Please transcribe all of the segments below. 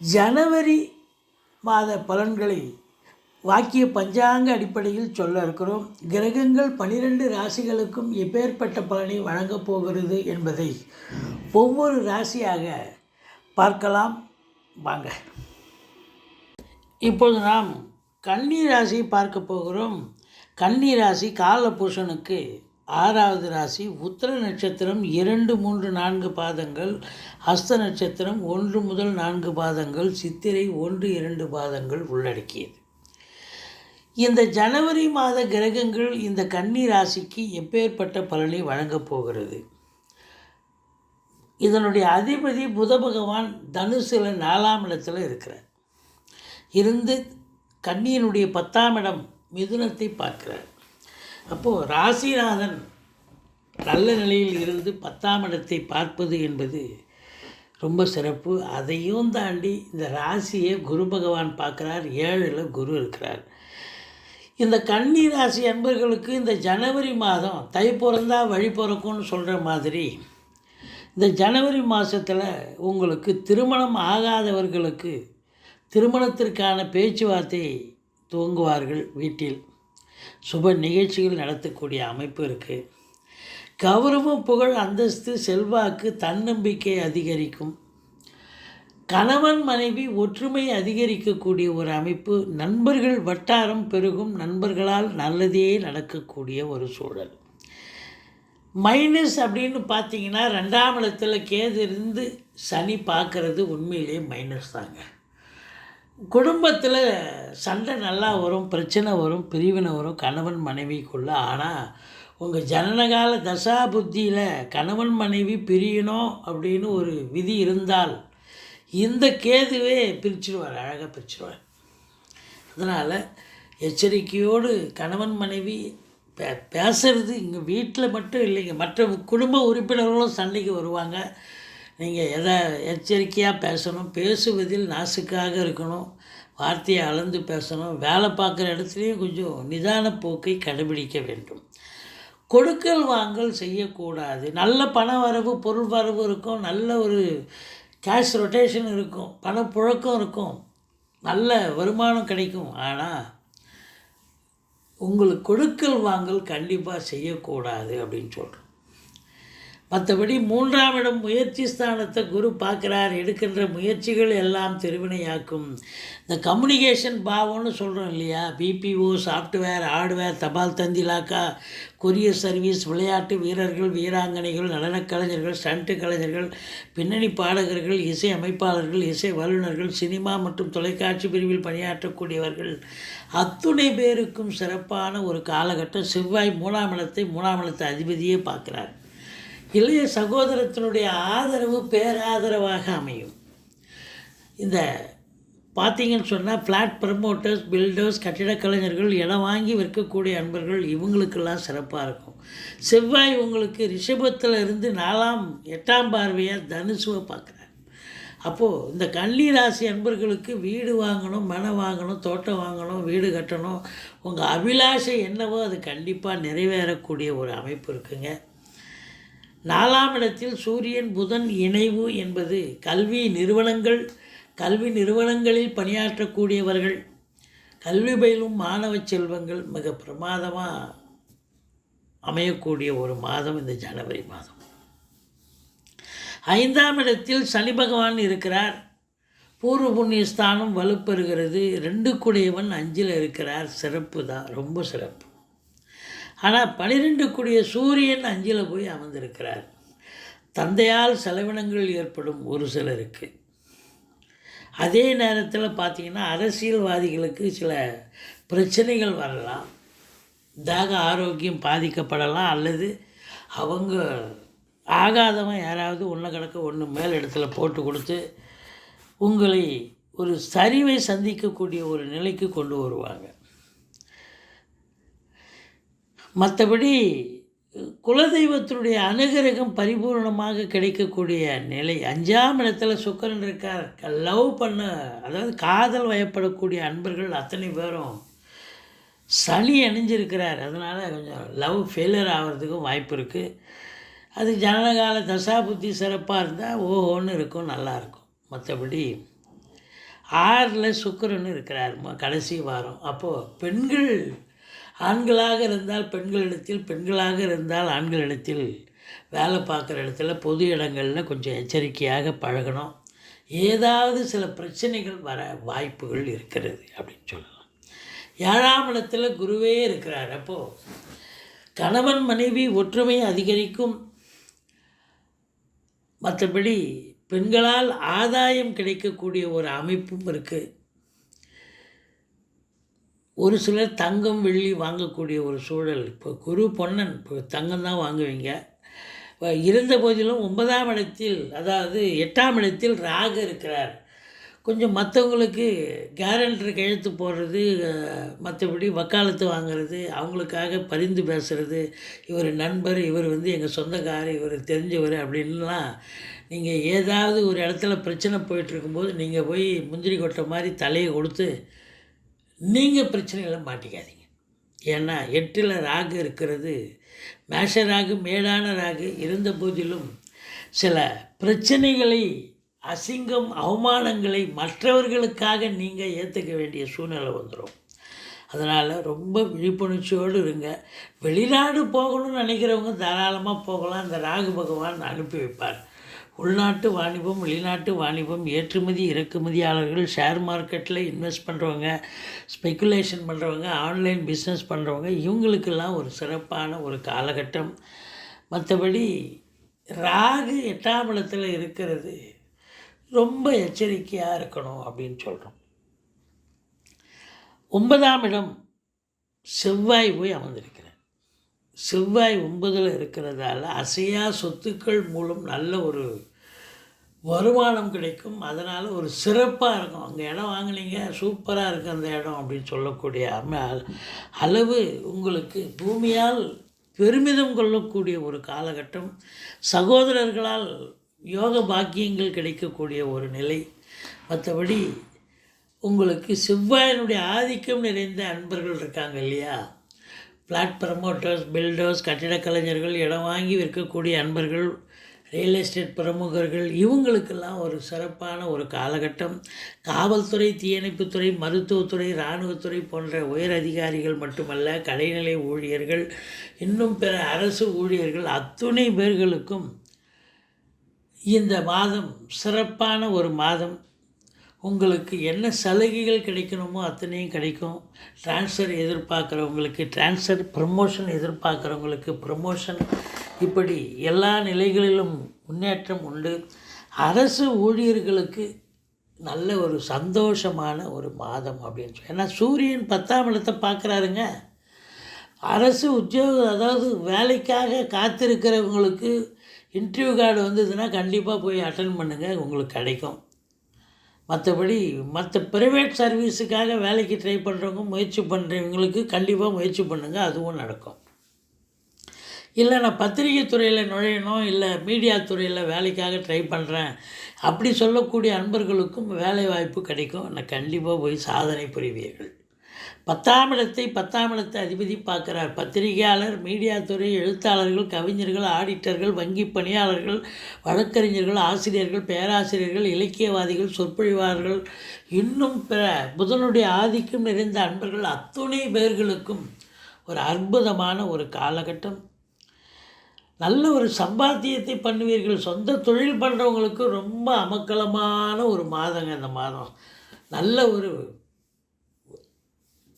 ஜனவரி மாத பலன்களை வாக்கிய பஞ்சாங்க அடிப்படையில் சொல்ல இருக்கிறோம். கிரகங்கள் பனிரெண்டு ராசிகளுக்கும் எப்பேற்பட்ட பலனை வழங்கப் போகிறது என்பதை ஒவ்வொரு ராசியாக பார்க்கலாம். வாங்க. இப்போது நாம் கன்னி ராசி பார்க்க போகிறோம். கன்னி ராசி காலபூஷனுக்கு ஆறாவது ராசி உத்திர நட்சத்திரம் இரண்டு மூன்று நான்கு பாதங்கள் ஹஸ்த நட்சத்திரம் ஒன்று முதல் நான்கு பாதங்கள் சித்திரை ஒன்று இரண்டு பாதங்கள் உள்ளடக்கியது. இந்த ஜனவரி மாத கிரகங்கள் இந்த கன்னி ராசிக்கு எப்பேற்பட்ட பலனை வழங்கப் போகிறது? இதனுடைய அதிபதி புத பகவான் தனுசில் நாலாம் இடத்தில் இருக்கிறார். இருந்து கன்னியினுடைய பத்தாம் இடம் மிதுனத்தை பார்க்கிறார். அப்போது ராசிநாதன் நல்ல நிலையில் இருந்து பத்தாம் இடத்தை பார்ப்பது என்பது ரொம்ப சிறப்பு. அதையும் தாண்டி இந்த ராசியை குரு பகவான் பார்க்குறார். ஏழில் குரு இருக்கிறார். இந்த கன்னி ராசி அன்பர்களுக்கு இந்த ஜனவரி மாதம் தை பிறந்தா வழி பிறக்கும்னு சொல்கிற மாதிரி இந்த ஜனவரி மாதத்தில் உங்களுக்கு திருமணம் ஆகாதவர்களுக்கு திருமணத்திற்கான பேச்சுவார்த்தை துவங்குவார்கள் வீட்டில். சுப நிகழ்ச்சிகள் நடத்தக்கூடிய அமைப்பு இருக்குது கௌரவம் புகழ் அந்தஸ்து செல்வாக்கு தன்னம்பிக்கை அதிகரிக்கும். கணவன் மனைவி ஒற்றுமை அதிகரிக்கக்கூடிய ஒரு அமைப்பு. நண்பர்கள் வட்டாரம் பெருகும். நண்பர்களால் நல்லதே நடக்கக்கூடிய ஒரு சூழல். மைனஸ் அப்படின்னு பார்த்தீங்கன்னா ரெண்டாம் இடத்துல கேது இருந்து சனி பார்க்குறது உண்மையிலேயே மைனஸ் தாங்க. குடும்பத்தில் சண்டை நல்லா வரும் பிரச்சனை வரும் பிரிவினை வரும் கணவன் மனைவிக்குள்ளே ஆனால் உங்கள் ஜனனகால தசா புத்தியில் கணவன் மனைவி பிரியணும் அப்படின்னு ஒரு விதி இருந்தால் இந்த கேதுவே பிரிச்சிடுவார் அழகாக பிரிச்சிடுவார் அதனால் எச்சரிக்கையோடு கணவன் மனைவி பே பேசுறது இங்கே வீட்டில் மட்டும் இல்லைங்க. மற்ற குடும்ப உறுப்பினர்களும் சண்டைக்கு வருவாங்க. நீங்கள் எதை எச்சரிக்கையாக பேசணும் பேசுவதில் நாசுக்காக இருக்கணும் வார்த்தையை அளந்து பேசணும் வேலை பார்க்குற இடத்துலையும் கொஞ்சம் நிதான போக்கை கடைபிடிக்க வேண்டும். கொடுக்கல் வாங்கல் செய்யக்கூடாது. நல்ல பண வரவு பொருள் வரவு இருக்கும் நல்ல ஒரு கேஷ் ரொட்டேஷன் இருக்கும் பணப்புழக்கம் இருக்கும் நல்ல வருமானம் கிடைக்கும். ஆனால் உங்களுக்கு கொடுக்கல் வாங்கல் கண்டிப்பாக செய்யக்கூடாது அப்படின்னு சொல்கிறோம் மற்றபடி மூன்றாம் இடம் முயற்சி ஸ்தானத்தை குரு பார்க்குறார் எடுக்கின்ற முயற்சிகள் எல்லாம் திருவினையாக்கும். இந்த கம்யூனிகேஷன் பாவம்னு சொல்கிறோம் இல்லையா? பிபிஓ சாஃப்ட்வேர் ஹார்ட்வேர் தபால் தந்திலாக்கா கொரியர் சர்வீஸ் விளையாட்டு வீரர்கள் வீராங்கனைகள் நடனக் கலைஞர்கள் ஸ்டண்ட்டு கலைஞர்கள் பின்னணி பாடகர்கள் இசை அமைப்பாளர்கள் இசை வல்லுநர்கள் சினிமா மற்றும் தொலைக்காட்சி பிரிவில் பணியாற்றக்கூடியவர்கள். அத்துணை பேருக்கும் சிறப்பான ஒரு காலகட்டம் செவ்வாய் மூணாம் இடத்தை மூணாம் இடத்தை அதிபதியே பார்க்குறார். இளைய சகோதரத்தினுடைய ஆதரவு பேராதரவாக அமையும். இந்த பார்த்தீங்கன்னு சொன்னால் ஃப்ளாட் ப்ரமோட்டர்ஸ் பில்டர்ஸ் கட்டிடக் கலைஞர்கள் இடம் வாங்கி விற்கக்கூடிய அன்பர்கள் இவங்களுக்கெல்லாம் சிறப்பாக இருக்கும். செவ்வாய் உங்களுக்கு ரிஷபத்தில் இருந்து நாலாம் எட்டாம் பார்வையாக தனுசுவை பார்க்குறார். அப்போது இந்த கன்னி ராசி அன்பர்களுக்கு வீடு வாங்கணும் மனை வாங்கணும் தோட்டம் வாங்கணும் வீடு கட்டணும். உங்கள் அபிலாஷை என்னவோ அது கண்டிப்பாக நிறைவேறக்கூடிய ஒரு அமைப்பு இருக்குங்க. நாலாம் இடத்தில் சூரியன் புதன் இணைவு என்பது கல்வி நிறுவனங்கள் கல்வி நிறுவனங்களில் பணியாற்றக்கூடியவர்கள். கல்வி பயிலும் மாணவ செல்வங்கள் மிக பிரமாதமாக அமையக்கூடிய ஒரு மாதம் இந்த ஜனவரி மாதம். ஐந்தாம் இடத்தில் சனி பகவான் இருக்கிறார். பூர்வ புண்ணிய ஸ்தானம் வலுப்பெறுகிறது. ரெண்டு குடையவன் அஞ்சில் இருக்கிறார். சிறப்பு தான். ரொம்ப சிறப்பு. ஆனால் பனிரெண்டு கூடிய சூரியன் அஞ்சில் போய் அமர்ந்திருக்கிறார். தந்தையால் செலவினங்கள் ஏற்படும் ஒரு சிலருக்கு. அதே நேரத்தில் பார்த்திங்கன்னா அரசியல்வாதிகளுக்கு சில பிரச்சனைகள் வரலாம். தாக ஆரோக்கியம் பாதிக்கப்படலாம் அல்லது அவங்க ஆகாதவன் யாராவது ஒன்று கணக்க ஒன்று மேல் இடத்துல போட்டு கொடுத்து உங்களை ஒரு சரிவை சந்திக்கக்கூடிய ஒரு நிலைக்கு கொண்டு வருவாங்க. மற்றபடி குலதெய்வத்தினுடைய அனுகிரகம் பரிபூர்ணமாக கிடைக்கக்கூடிய நிலை அஞ்சாம் இடத்துல சுக்கரன் இருக்கார். லவ் பண்ண அதாவது காதல் வயப்படக்கூடிய அன்பர்கள் அத்தனை பேரும் சனி அணிஞ்சிருக்கிறார். அதனால் கொஞ்சம் லவ் ஃபெயிலியர் ஆகிறதுக்கும் வாய்ப்பு இருக்குது அது ஜனனகால தசாபுத்தி சிறப்பாக இருந்தால் ஓஹோன்னு இருக்கும் நல்லாயிருக்கும் மற்றபடி ஆறில் சுக்கரன் இருக்கிறார். கடைசி வாரம். அப்போது பெண்கள் ஆண்களாக இருந்தால் பெண்களிடத்தில் பெண்களாக இருந்தால் ஆண்களிடத்தில் வேலை பார்க்குற இடத்துல பொது இடங்களில் கொஞ்சம் எச்சரிக்கையாக பழகணும். ஏதாவது சில பிரச்சனைகள் வர வாய்ப்புகள் இருக்கிறது அப்படின்னு சொல்லலாம். ஏழாம் இடத்துல குருவே இருக்கிறார். அப்போது கணவன் மனைவி ஒற்றுமை அதிகரிக்கும். மற்றபடி பெண்களால் ஆதாயம் கிடைக்கக்கூடிய ஒரு அமைப்பும் இருக்குது ஒரு சிலர் தங்கம் வெள்ளி வாங்கக்கூடிய ஒரு சூழல். இப்போ குரு பொன்னன் இப்போ தங்கம் தான் வாங்குவீங்க. இருந்த போதிலும் ஒன்பதாம் இடத்தில் அதாவது எட்டாம் இடத்தில் ராக இருக்கிறார். கொஞ்சம் மற்றவங்களுக்கு கேரண்டர் கையெழுத்து போடுறது மற்றபடி வக்காலத்து வாங்குறது அவங்களுக்காக பரிந்து பேசுகிறது இவர் நண்பர் இவர் வந்து எங்கள் சொந்தக்காரர் இவர் தெரிஞ்சவர் அப்படின்லாம் நீங்கள் ஏதாவது ஒரு இடத்துல பிரச்சனை போயிட்டுருக்கும்போது நீங்கள் போய் முந்திரி கொட்டை மாதிரி தலையை கொடுத்து நீங்கள் பிரச்சனைகளை மாட்டிக்காதீங்க. ஏன்னா எட்டில் ராகு இருக்கிறது மேஷ ராகு மேடான ராகு இருந்த போதிலும் சில பிரச்சனைகளை அசிங்கம் அவமானங்களை மற்றவர்களுக்காக நீங்கள் ஏற்றுக்க வேண்டிய சூழ்நிலை வந்துடும் அதனால் ரொம்ப விழிப்புணர்ச்சியோடு இருங்க. வெளிநாடு போகணும்னு நினைக்கிறவங்க தாராளமாக போகலாம். இந்த ராகு பகவான் அனுப்பி வைப்பார். உள்நாட்டு வாணிபம் வெளிநாட்டு வாணிபம் ஏற்றுமதி இறக்குமதியாளர்கள் ஷேர் மார்க்கெட்டில் இன்வெஸ்ட் பண்ணுறவங்க ஸ்பெக்குலேஷன் பண்ணுறவங்க ஆன்லைன் பிஸ்னஸ் பண்ணுறவங்க இவங்களுக்கெல்லாம் ஒரு சிறப்பான ஒரு காலகட்டம். மற்றபடி ராகு எட்டாம் இடத்துல இருக்கிறது ரொம்ப எச்சரிக்கையாக இருக்கணும் அப்படின்னு சொல்கிறோம் ஒன்பதாம் இடம் செவ்வாய் போய் அமர்ந்திருக்கிறார். செவ்வாய் ஒன்பதில் இருக்கிறதால அசையா சொத்துக்கள் மூலம் நல்ல ஒரு வருமானம் கிடைக்கும். அதனால் ஒரு சிறப்பாக இருக்கும். அங்கே இடம் வாங்கினீங்க சூப்பராக இருக்குது அந்த இடம் அப்படின்னு சொல்லக்கூடிய அளவு உங்களுக்கு பூமியால் பெருமிதம் கொள்ளக்கூடிய ஒரு காலகட்டம். சகோதரர்களால் யோக பாக்கியங்கள் கிடைக்கக்கூடிய ஒரு நிலை. மற்றபடி உங்களுக்கு செவ்வாயினுடைய ஆதிக்கம் நிறைந்த அன்பர்கள் இருக்காங்க இல்லையா? ஃப்ளாட் ப்ரமோட்டர்ஸ் பில்டர்ஸ் கட்டிடக் கலைஞர்கள் இடம் வாங்கி விற்கக்கூடிய அன்பர்கள் ரியல் எஸ்டேட் பிரமுகர்கள் இவங்களுக்கெல்லாம் ஒரு சிறப்பான ஒரு காலகட்டம். காவல்துறை தீயணைப்புத்துறை மருத்துவத்துறை இராணுவத்துறை போன்ற உயர் அதிகாரிகள் மட்டுமல்ல கடைநிலை ஊழியர்கள் இன்னும் பிற அரசு ஊழியர்கள் அத்துணை பேர்களுக்கும் இந்த மாதம் சிறப்பான ஒரு மாதம். உங்களுக்கு என்ன சலுகைகள் கிடைக்கணுமோ அத்தனையும் கிடைக்கும். ட்ரான்ஸ்ஃபர் எதிர்பார்க்குறவங்களுக்கு ட்ரான்ஸ்ஃபர் ப்ரமோஷன் எதிர்பார்க்குறவங்களுக்கு ப்ரமோஷன் இப்படி எல்லா நிலைகளிலும் முன்னேற்றம் உண்டு. அரசு ஊழியர்களுக்கு நல்ல ஒரு சந்தோஷமான ஒரு மாதம் அப்படின்னு சொல்லி ஏன்னா சூரியன் பத்தாம் இடத்தை பார்க்குறாருங்க. அரசு உத்தியோகம் அதாவது வேலைக்காக காத்திருக்கிறவங்களுக்கு இன்டர்வியூ கார்டு வந்ததுன்னா கண்டிப்பாக போய் அட்டன் பண்ணுங்கள் உங்களுக்கு கிடைக்கும். மற்றபடி மற்ற ப்ரைவேட் சர்வீஸுக்காக வேலைக்கு ட்ரை பண்ணுறவங்க முயற்சி பண்ணுறவங்களுக்கு கண்டிப்பாக முயற்சி பண்ணுங்கள் அதுவும் நடக்கும். இல்லை நான் பத்திரிகை துறையில் நுழையணும் இல்லை மீடியா துறையில் வேலைக்காக ட்ரை பண்ணுறேன் அப்படி சொல்லக்கூடிய அன்பர்களுக்கும் வேலை வாய்ப்பு கிடைக்கும். நான் கண்டிப்பாக போய் சாதனை புரிவீர்கள். பத்தாம் இடத்தை பத்தாம் இடத்தை அதிபதி பார்க்குறார். பத்திரிகையாளர் மீடியா துறை எழுத்தாளர்கள் கவிஞர்கள் ஆடிட்டர்கள் வங்கி பணியாளர்கள் வழக்கறிஞர்கள் ஆசிரியர்கள் பேராசிரியர்கள் இலக்கியவாதிகள் சொற்பொழிவாளர்கள் இன்னும் பிற புதனுடைய ஆதிக்கம் நிறைந்த அன்பர்கள் அத்துணை பேர்களுக்கும் ஒரு அற்புதமான ஒரு காலகட்டம். நல்ல ஒரு சம்பாத்தியத்தை பண்ணுவீர்கள். சொந்த தொழில் பண்ணுறவங்களுக்கு ரொம்ப அமக்கலமான ஒரு மாதங்க இந்த மாதம். நல்ல ஒரு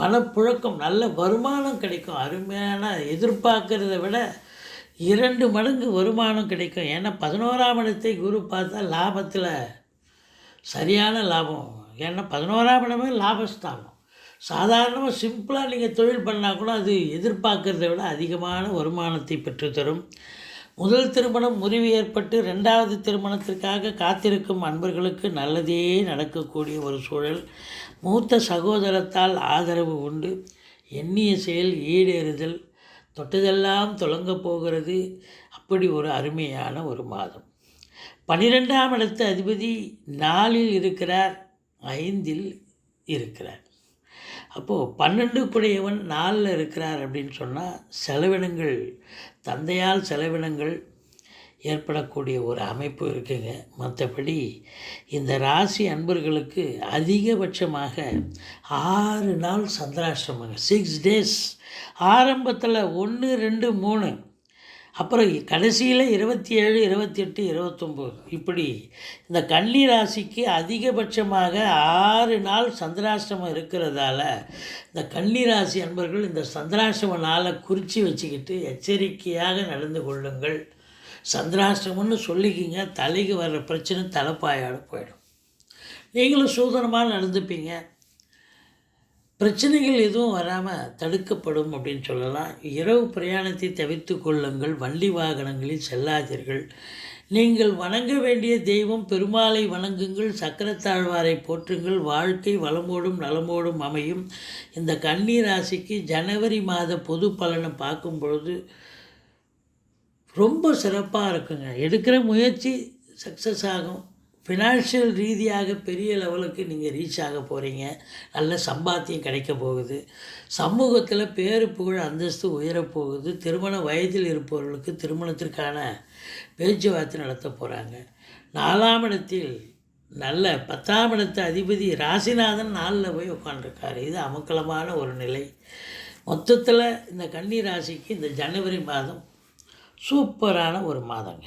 பணப்புழக்கம் நல்ல வருமானம் கிடைக்கும். அருமையான எதிர்பார்க்கறத விட இரண்டு மடங்கு வருமானம் கிடைக்கும். ஏன்னா பதினோராம் இடத்தை குரு பார்த்தா லாபத்தில் சரியான லாபம். ஏன்னா பதினோராம் இடமே லாபஸ்தானம். சாதாரணமாக சிம்பிளாக நீங்கள் தொழில் பண்ணால் கூட அது எதிர்பார்க்கறத விட அதிகமான வருமானத்தை பெற்றுத்தரும். முதல் திருமணம் முறிவு ஏற்பட்டு ரெண்டாவது திருமணத்திற்காக காத்திருக்கும் அன்பர்களுக்கு நல்லதே நடக்கக்கூடிய ஒரு சூழல். மூத்த சகோதரத்தால் ஆதரவு உண்டு. எண்ணிய செயல் ஈடேறுதல். தொட்டதெல்லாம் தொடங்க போகிறது. அப்படி ஒரு அருமையான ஒரு மாதம். பனிரெண்டாம் இடத்து அதிபதி நாலில் இருக்கிறார் ஐந்தில் இருக்கிறார். அப்போது பன்னெண்டு குடையவன் நாலில் இருக்கிறார் அப்படின்னு சொன்னால் செலவினங்கள் தந்தையால் செலவினங்கள் ஏற்படக்கூடிய ஒரு அமைப்பு இருக்குங்க. மற்றபடி இந்த ராசி அன்பர்களுக்கு அதிகபட்சமாக ஆறு நாள் சந்திராசிரமங்க சிக்ஸ் டேஸ் ஆரம்பத்தில் ஒன்று ரெண்டு மூணு. அப்புறம் கடைசியில் இருபத்தி ஏழு இருபத்தி எட்டு இருபத்தொம்போது. இப்படி இந்த கன்னி ராசிக்கு அதிகபட்சமாக ஆறு நாள் சந்திராஷ்டிரமம் இருக்கிறதால இந்த கன்னி ராசி அன்பர்கள் இந்த சந்திராஷ்டிரம நாளை குறித்து வச்சுக்கிட்டு எச்சரிக்கையாக நடந்து கொள்ளுங்கள். சந்திராஷ்டிரமம்னு சொல்லிக்கிங்க தலைக்கு வர்ற பிரச்சனை தலைப்பாயோட போயிடும். நீங்களும் சூதனமாக நடந்துப்பீங்க. பிரச்சனைகள் எதுவும் வராமல் தடுக்கப்படும் அப்படின்னு சொல்லலாம். இரவு பிரயாணத்தை தவிர்த்து கொள்ளுங்கள். வண்டி வாகனங்களில் செல்லாதீர்கள். நீங்கள் வணங்க வேண்டிய தெய்வம் பெருமாளை வணங்குங்கள். சக்கரத்தாழ்வாரை போற்றுங்கள். வாழ்க்கை வளமோடும் நலமோடும் அமையும். இந்த கன்னி ராசிக்கு ஜனவரி மாத பொது பலனை பார்க்கும் பொழுது ரொம்ப சிறப்பாக இருக்குங்க. எடுக்கிற முயற்சி சக்ஸஸ் ஆகும். ஃபினான்ஷியல் ரீதியாக பெரிய லெவலுக்கு நீங்கள் ரீச் ஆக போகிறீங்க நல்ல சம்பாத்தியம் கிடைக்க போகுது. சமூகத்தில் பேரு புகழ் அந்தஸ்து உயரப்போகுது திருமண வயதில் இருப்பவர்களுக்கு திருமணத்திற்கான பேச்சுவார்த்தை நடத்த போகிறாங்க நாலாம் இடத்தில் நல்ல பத்தாம் இடத்து அதிபதி ராசிநாதன் நாளில் போய் உட்காந்துருக்காரு இது அமக்கலமான ஒரு நிலை. மொத்தத்தில் இந்த கன்னி ராசிக்கு இந்த ஜனவரி மாதம் சூப்பரான ஒரு மாதங்க.